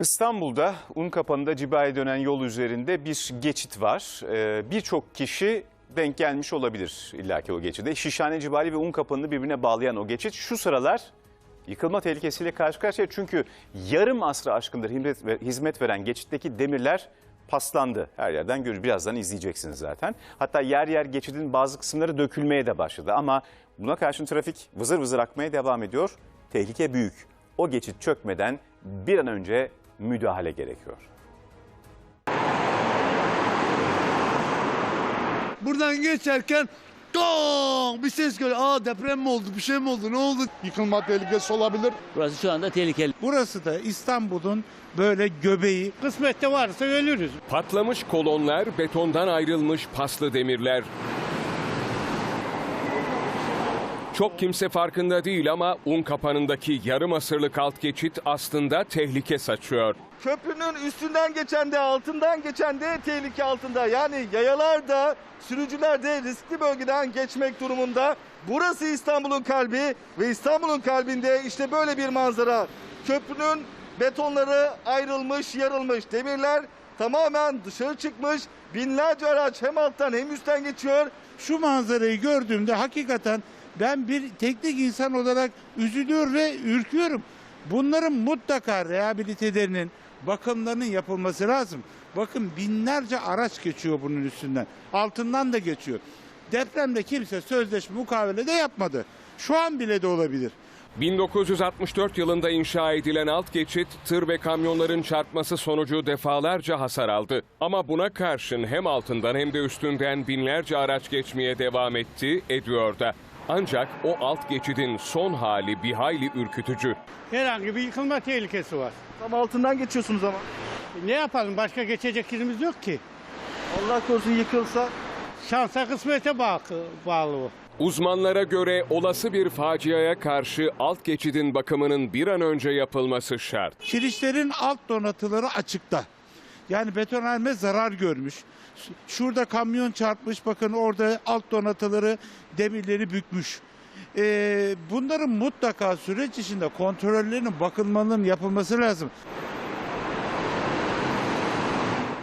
İstanbul'da Unkapanı'nda Ciba'ya dönen yol üzerinde bir geçit var. Ee, Birçok kişi denk gelmiş olabilir illaki o geçide. Şişhane Cibali ve Unkapanı'nı birbirine bağlayan o geçit şu sıralar yıkılma tehlikesiyle karşı karşıya. Çünkü yarım asrı aşkındır hizmet veren geçitteki demirler paslandı. Her yerden görür. Birazdan izleyeceksiniz zaten. Hatta yer yer geçidin bazı kısımları dökülmeye de başladı. Ama buna karşın trafik vızır vızır akmaya devam ediyor. Tehlike büyük. O geçit çökmeden bir an önce müdahale gerekiyor. Buradan geçerken dong bir ses geliyor. Aa deprem mi oldu bir şey mi oldu ne oldu? yıkılma tehlikesi olabilir. Burası şu anda tehlikeli. Burası da İstanbul'un böyle göbeği. Kısmette varsa ölürüz. Patlamış kolonlar, betondan ayrılmış paslı demirler. Çok kimse farkında değil ama un kapanındaki yarım asırlık alt geçit aslında tehlike saçıyor. Köprünün üstünden geçen de altından geçen de tehlike altında. Yani yayalar da sürücüler de riskli bölgeden geçmek durumunda. Burası İstanbul'un kalbi ve İstanbul'un kalbinde işte böyle bir manzara. Köprünün betonları ayrılmış, yarılmış. Demirler tamamen dışarı çıkmış. Binlerce araç hem alttan hem üstten geçiyor. Şu manzarayı gördüğümde hakikaten ben bir teknik insan olarak üzülüyor ve ürküyorum. Bunların mutlaka rehabilitelerinin, bakımlarının yapılması lazım. Bakın binlerce araç geçiyor bunun üstünden. Altından da geçiyor. Depremde kimse sözleşme mukavele de yapmadı. Şu an bile de olabilir. 1964 yılında inşa edilen alt geçit tır ve kamyonların çarpması sonucu defalarca hasar aldı. Ama buna karşın hem altından hem de üstünden binlerce araç geçmeye devam etti, ediyor da. Ancak o alt geçidin son hali bir hayli ürkütücü. Herhangi bir yıkılma tehlikesi var. Tam altından geçiyorsunuz ama. Ne yapalım? Başka geçecek yerimiz yok ki. Allah korusun yıkılsa. Şansa kısmete bağlı, bağlı o. Uzmanlara göre olası bir faciaya karşı alt geçidin bakımının bir an önce yapılması şart. Kirişlerin alt donatıları açıkta. Yani betonarme zarar görmüş. Şurada kamyon çarpmış bakın orada alt donatıları demirleri bükmüş. Ee, bunların mutlaka süreç içinde kontrollerinin bakılmanın yapılması lazım.